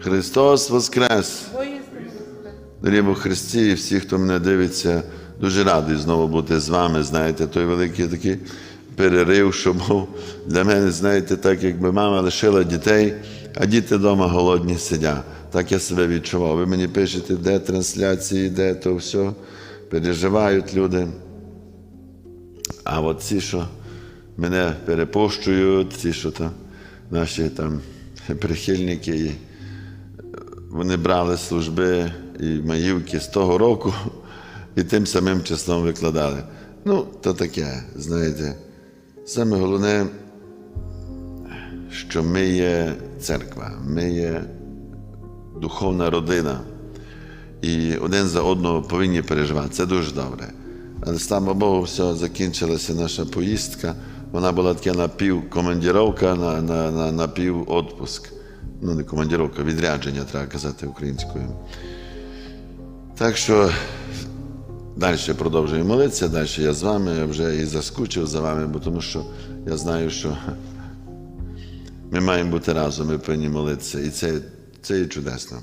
Христос Воскрес! Дорогі Бог Христі, і всі, хто мене дивиться, дуже радий знову бути з вами. Знаєте, той великий такий перерив, що був для мене, знаєте, так, якби мама лишила дітей, а діти вдома голодні сидять. Так я себе відчував. Ви мені пишете, де трансляції, де то все. Переживають люди. А от ці, що мене перепощують, ці, що там наші там прихильники, вони брали служби і маївки з того року і тим самим числом викладали. Ну, то таке, знаєте. Саме головне, що ми є церква, ми є духовна родина. І один за одного повинні переживати. Це дуже добре. Але слава Богу, все, закінчилася наша поїздка. Вона була така напівкомандіровка, на, на, на, напівотпуск. Ну, не командіровка, відрядження, треба казати українською. Так що далі продовжуємо молитися, далі я з вами вже і заскучив за вами, бо тому що я знаю, що ми маємо бути разом, ми повинні молитися. І це, це є чудесно.